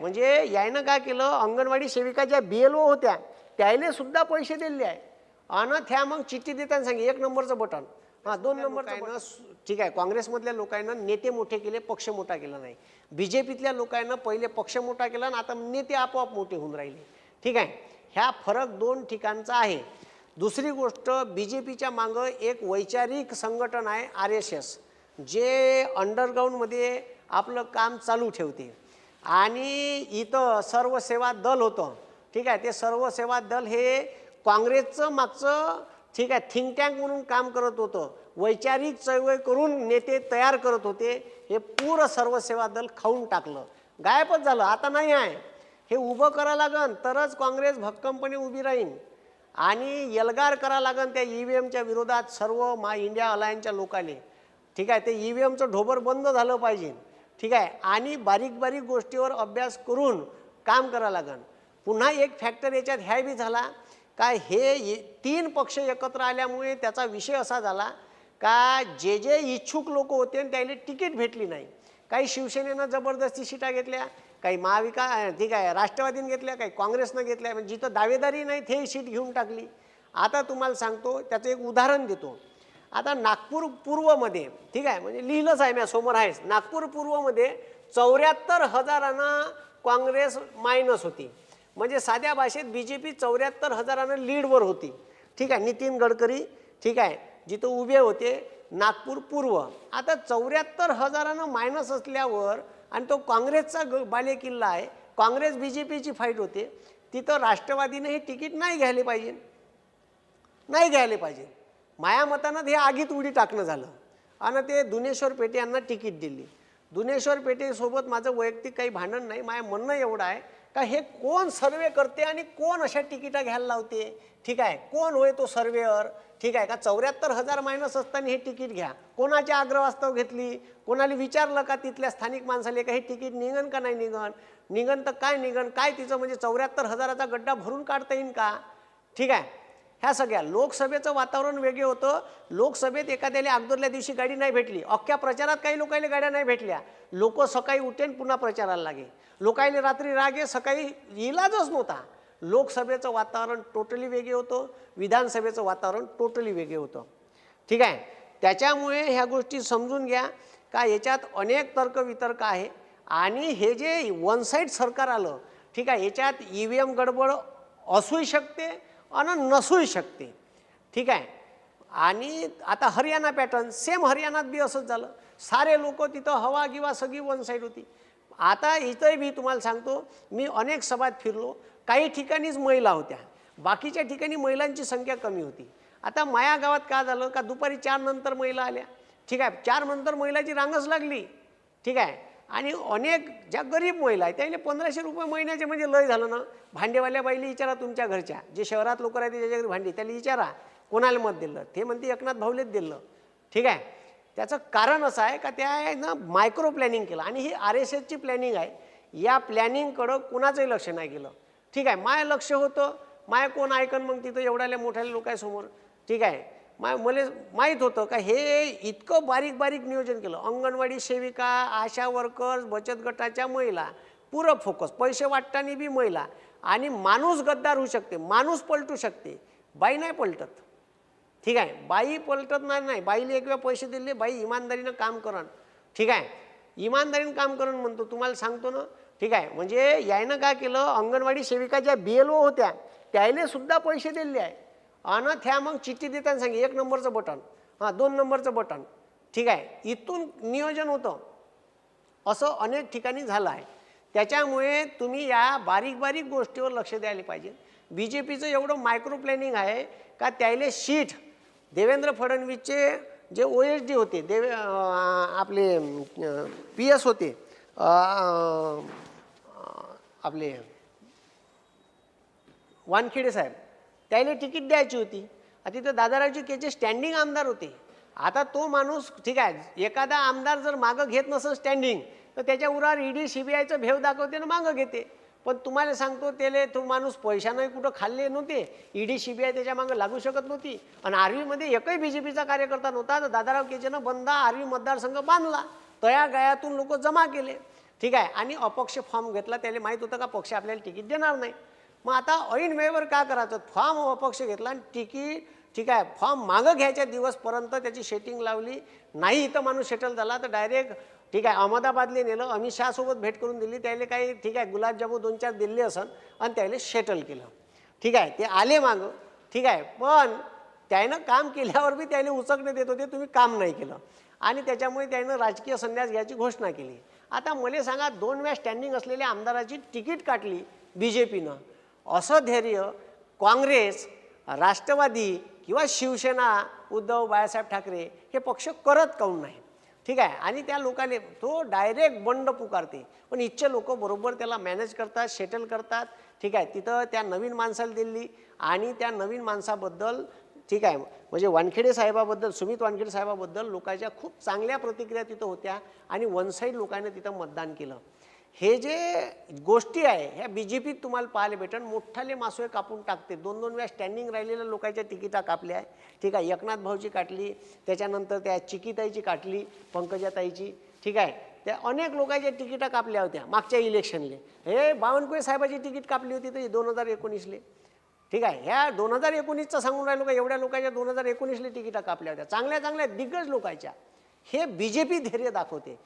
म्हणजे यायनं काय केलं? अंगणवाडी सेविका ज्या बी एल ओ होत्या. त्याने सुद्धा पैसे दिले आहे. आणि त्या मग चिठ्ठी देताना सांगे एक नंबरचं बटन. हां दोन नंबरचं ठीक आहे काँग्रेसमधल्या लोकांना नेते मोठे केले पक्ष मोठा केला नाही. बी जे पीतल्या लोकांना पहिले पक्ष मोठा केला आणि आता नेते आपोआप मोठे होऊन राहिले. ठीक आहे ह्या फरक दोन ठिकाणचा आहे. दुसरी गोष्ट बी जे पीच्या मागं एक वैचारिक संघटन आहे आर एस एस जे अंडरग्राऊंडमध्ये आपलं काम चालू ठेवते. आणि इथं सर्व सेवा दल होतं. ठीक आहे ते सर्व सेवा दल हे काँग्रेसचं मागचं ठीक आहे थिंक टँक म्हणून काम करत होतं. वैचारिक चळवळ करून नेते तयार करत होते. हे पूर सर्व सेवा दल खाऊन टाकलं. गायबच झालं. आता नाही आहे. हे उभं करा लागन तरच काँग्रेस भक्कमपणे उभी राहीन. आणि एल्गार करा लागन त्या ई व्ही एमच्या विरोधात सर्व मा इंडिया अलायन्सच्या लोकांनी. ठीक आहे ते ई व्ही एमचं ढोबर बंद झालं पाहिजे. ठीक आहे? आणि बारीक बारीक गोष्टीवर अभ्यास करून काम करा लागन. पुन्हा एक फॅक्टर याच्यात ह्या बी झाला का हे ये- तीन पक्ष एकत्र आल्यामुळे त्याचा विषय असा झाला का जे जे इच्छुक लोक होते त्याला तिकीट भेटली नाही. काही शिवसेनेनं जबरदस्ती सीटा घेतल्या काही महाविका ठीक आहे राष्ट्रवादीनं घेतल्या काही काँग्रेसनं घेतल्या म्हणजे जिथं दावेदारी नाही ते सीट घेऊन टाकली. आता तुम्हाला सांगतो त्याचं एक उदाहरण देतो. आता नागपूर पूर्वमध्ये ठीक आहे म्हणजे लिहिलंच आहे मी समोर आहेच. नागपूर पूर्वमध्ये चौऱ्याहत्तर हजारांना काँग्रेस मायनस होती. म्हणजे साध्या भाषेत बी जे पी चौऱ्याहत्तर हजारानं लीडवर होती. ठीक आहे नितीन गडकरी ठीक आहे जिथं उभे होते नागपूर पूर्व. आता चौऱ्याहत्तर हजारानं मायनस असल्यावर आणि तो काँग्रेसचा ग बालेकिल्ला आहे काँग्रेस बी जे पीची फाईट होते तिथं राष्ट्रवादीने हे तिकीट नाही घ्यायला पाहिजे. नाही घ्यायला पाहिजे. माया मतानं हे आगीत उडी टाकणं झालं. आणि ते दुनेश्वर पेटे यांना तिकीट दिली. दुनेश्वर पेटेसोबत माझं वैयक्तिक काही भांडण नाही माझं म्हणणं एवढं आहे का हे कोण सर्वे करते आणि कोण अशा तिकिटा घ्यायला लावते? ठीक आहे कोण होय तो सर्वेअर? ठीक आहे का चौऱ्याहत्तर हजार मायनस असताना हे तिकीट घ्या. कोणाची आग्रवास्तव घेतली? कोणाला विचारलं का तिथल्या स्थानिक माणसाले का हे तिकीट निघन का नाही निघन? निघन तर काय निघन? काय तिचं म्हणजे चौऱ्याहत्तर हजाराचा गड्डा भरून काढता येईन का? ठीक आहे ह्या सगळ्या लोकसभेचं वातावरण वेगळे होतं. लोकसभेत एखाद्याला अगोदरल्या दिवशी गाडी नाही भेटली. अख्ख्या प्रचारात काही लोकांना गाड्या नाही भेटल्या. लोक सकाळी उठेन पुन्हा प्रचाराला लागे लोकांनी रात्री रागे सकाळी इलाजच नव्हता. लोकसभेचं वातावरण टोटली वेगळे होतं. विधानसभेचं वातावरण टोटली वेगळे होतं. ठीक आहे? त्याच्यामुळे ह्या गोष्टी समजून घ्या. का याच्यात अनेक तर्कवितर्क आहे. आणि हे जे वन साईड सरकार आलं ठीक आहे? याच्यात ई व्ही एम गडबड असूही शकते आणि नसूही शकते. ठीक आहे? आणि आता हरियाणा पॅटर्न सेम हरियाणात बी असंच झालं. सारे लोक तिथं हवा किंवा सगळी वन साईड होती. आता इथंही मी तुम्हाला सांगतो मी अनेक सभात फिरलो. काही ठिकाणीच महिला होत्या. बाकीच्या ठिकाणी महिलांची संख्या कमी होती. आता माया गावात का झालं? का दुपारी चार नंतर महिला आल्या. ठीक आहे? चार नंतर महिलाची रांगच लागली. ठीक आहे? आणि अनेक ज्या गरीब महिला आहेत त्याने पंधराशे रुपये महिन्याचे म्हणजे लय झालं ना. भांडेवाल्या बाईला विचारा तुमच्या घरच्या. जे शहरात लोक राहते ज्याच्याकडे घरी भांडी त्याला विचारा कोणाला मत दिलं? ते म्हणते एकनाथ भाऊलेच दिलं. ठीक आहे? त्याचं कारण असं आहे का त्या आहे ना मायक्रो प्लॅनिंग केलं. आणि ही आर एस एसची प्लॅनिंग आहे. या प्लॅनिंगकडं कुणाचंही लक्ष नाही गेलं. ठीक आहे? माय लक्ष होतं. माय कोण ऐकन मग तिथं एवढ्याल्या मोठ्या लोकांसमोर ठीक आहे? मा मला माहीत होतं का हे इतकं बारीक बारीक नियोजन केलं. अंगणवाडी सेविका आशा वर्कर्स बचत गटाच्या महिला पुरं फोकस पैसे वाटताना बी महिला. आणि माणूस गद्दार होऊ शकते माणूस पलटू शकते. बाई नाही पलटत. ठीक आहे? बाई पलटत नाही. बाईला एक वेळा पैसे दिले बाई इमानदारीनं काम करण ठीक आहे? इमानदारीनं काम करण म्हणतो तुम्हाला सांगतो ना. ठीक आहे? म्हणजे यायनं काय केलं अंगणवाडी सेविका ज्या बी एल ओ होत्या त्याने सुद्धा पैसे दिले आहे. आणि त्या मग चिठ्ठी देताना सांगे एक नंबरचं बटन. हां दोन नंबरचं बटन. ठीक आहे? इथून नियोजन होतं. असं अनेक ठिकाणी झालं आहे. त्याच्यामुळे तुम्ही या बारीक बारीक गोष्टीवर लक्ष द्यायला पाहिजे. बी जे पीचं एवढं मायक्रो प्लॅनिंग आहे का त्याले शीट देवेंद्र फडणवीसचे जे ओ एच डी होते देवे आपले पी एस होते आपले वानखेडे साहेब. त्याला तिकीट द्यायची होती. तिथं दादारावची केचे स्टँडिंग आमदार होते. आता तो माणूस ठीक आहे एखादा आमदार जर मागं घेत नसेल स्टँडिंग तर त्याच्या उरावर ईडी सी बी आयचं भेव दाखवते ना मागं घेते. पण तुम्हाला सांगतो त्याले तो माणूस पैशानंही कुठं खाल्ले नव्हते. ईडी सी बी आय त्याच्या मागं लागू शकत नव्हती. आणि आर्वीमध्ये एकही बी जे पीचा कार्यकर्ता नव्हता. तर दादाराव केचेनं बंदा आर्वी मतदारसंघ बांधला. तया गयातून लोक जमा केले. ठीक आहे आणि अपक्ष फॉर्म घेतला. त्याला माहीत होतं का पक्ष आपल्याला तिकीट देणार नाही. मग आता ऐन वेळेवर काय करायचं? फॉर्म अपक्ष घेतला आणि तिकीट ठीक आहे फॉर्म मागं घ्यायच्या दिवसपर्यंत त्याची शेटिंग लावली. नाही इथं माणूस सेटल झाला तर डायरेक्ट ठीक आहे अहमदाबादले नेलं अमित शहासोबत भेट करून दिली त्याला काही ठीक आहे गुलाबजामू दोन चार दिले असन आणि त्याला सेटल केलं. ठीक आहे ते आले मागं ठीक आहे पण त्यानं काम केल्यावर बी त्याने उचकणे देत होते तुम्ही काम नाही केलं. आणि त्याच्यामुळे त्यानं राजकीय संन्यास घ्यायची घोषणा केली. आता मला सांगा दोन वेळा स्टँडिंग असलेल्या आमदाराची तिकीट काटली बी जे पीनं असं धैर्य काँग्रेस राष्ट्रवादी किंवा शिवसेना उद्धव बाळासाहेब ठाकरे हे पक्ष करत काऊन नाही? ठीक आहे? आणि त्या लोकांनी तो डायरेक्ट बंड पुकारते. पण इच्छे लोक बरोबर त्याला मॅनेज करतात सेटल करतात. ठीक आहे? तिथं त्या नवीन माणसाला दिली आणि त्या नवीन माणसाबद्दल ठीक आहे? म्हणजे वानखेडे साहेबाबद्दल सुमित वानखेडे साहेबाबद्दल लोकांच्या खूप चांगल्या प्रतिक्रिया तिथं होत्या आणि वनसाईड लोकांनी तिथं मतदान केलं. हे जे गोष्टी आहे ह्या बी जे पीत तुम्हाला पाहायला भेटेल मोठाले मासोळे कापून टाकते. दोन दोन वेळा स्टँडिंग राहिलेल्या लोकांच्या तिकिटा कापल्या आहे. ठीक आहे एकनाथ भाऊची काटली त्याच्यानंतर त्या चिकीताईची काटली पंकजाताईची. ठीक आहे त्या अनेक लोकांच्या तिकिटा कापल्या होत्या मागच्या इलेक्शनले. हे बावनकुळे साहेबाची तिकीट कापली होती तर दोन हजार एकोणीसले. ठीक आहे ह्या दोन हजार एकोणीसचं सांगून राहिलो का एवढ्या लोकांच्या दोन हजार एकोणीसले तिकिटा कापल्या होत्या. चांगल्या चांगल्या दिग्गज लोकांच्या. हे बी जे पी धैर्य दाखवते.